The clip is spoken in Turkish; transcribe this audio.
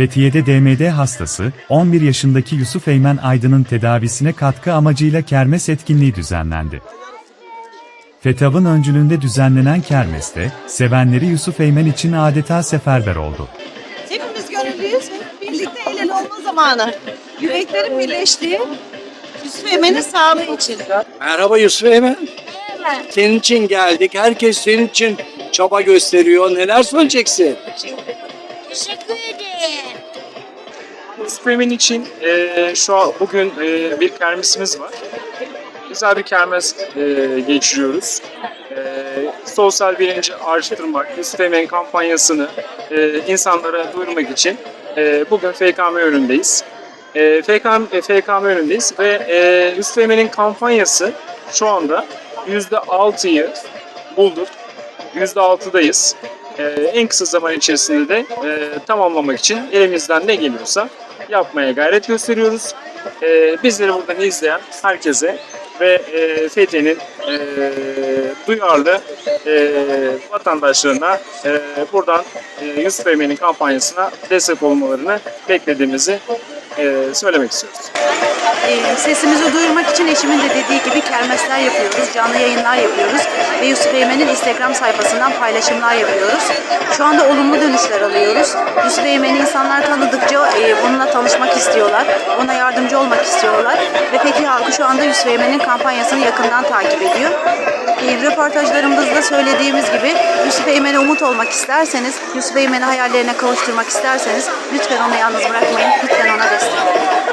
Fethiye'de DMD hastası, 11 yaşındaki Yusuf Eymen Aydın'ın tedavisine katkı amacıyla kermes etkinliği düzenlendi. FETAV'ın öncülüğünde düzenlenen kermeste, sevenleri Yusuf Eymen için adeta seferber oldu. Hepimiz gönüllüyüz. Birlikte el ele olma zamanı. Yüreklerin birleştiği Yusuf Emen'in sağlığı için. Merhaba Yusuf Eymen. Senin için geldik. Herkes senin için çaba gösteriyor. Neler söyleyeceksin? Teşekkür ederim. Scream'in için e, şu an bugün e, bir kermesimiz var. Güzel bir kermes e, geçiriyoruz. E, sosyal bilinci artırmak, Scream'in kampanyasını e, insanlara duyurmak için e, bugün FKM önündeyiz. E, FKM, e, FKM önündeyiz ve e, Üsteğmen'in kampanyası şu anda %6'yı bulduk. %6'dayız. Ee, en kısa zaman içerisinde de e, tamamlamak için elimizden ne geliyorsa yapmaya gayret gösteriyoruz. Ee, bizleri buradan izleyen herkese ve e, Fethiye'nin e, duyarlı e, vatandaşlarına buradan e, Yusuf Emin'in kampanyasına destek olmalarını beklediğimizi e, söylemek istiyoruz. Ee, sesimizi duyurmak için eşimin de dediği gibi kermesler yapıyoruz, canlı yayınlar yapıyoruz ve Yusuf Eymen'in Instagram sayfasından paylaşımlar yapıyoruz. Şu anda olumlu dönüşler alıyoruz. Yusuf Eymen'i insanlar tanıdıkça e, onunla tanışmak istiyorlar, ona yardımcı olmak istiyorlar ve Fethiye halkı şu anda Yusuf Eymen'in kampanyasını yakından takip ediyor. E, röportajlarımızda söylediğimiz gibi Yusuf Eymen'e umut olmak isterseniz, Yusuf Eymen'i hayallerine kavuşturmak isterseniz lütfen onu yalnız bırakmayın, lütfen ona destek olun.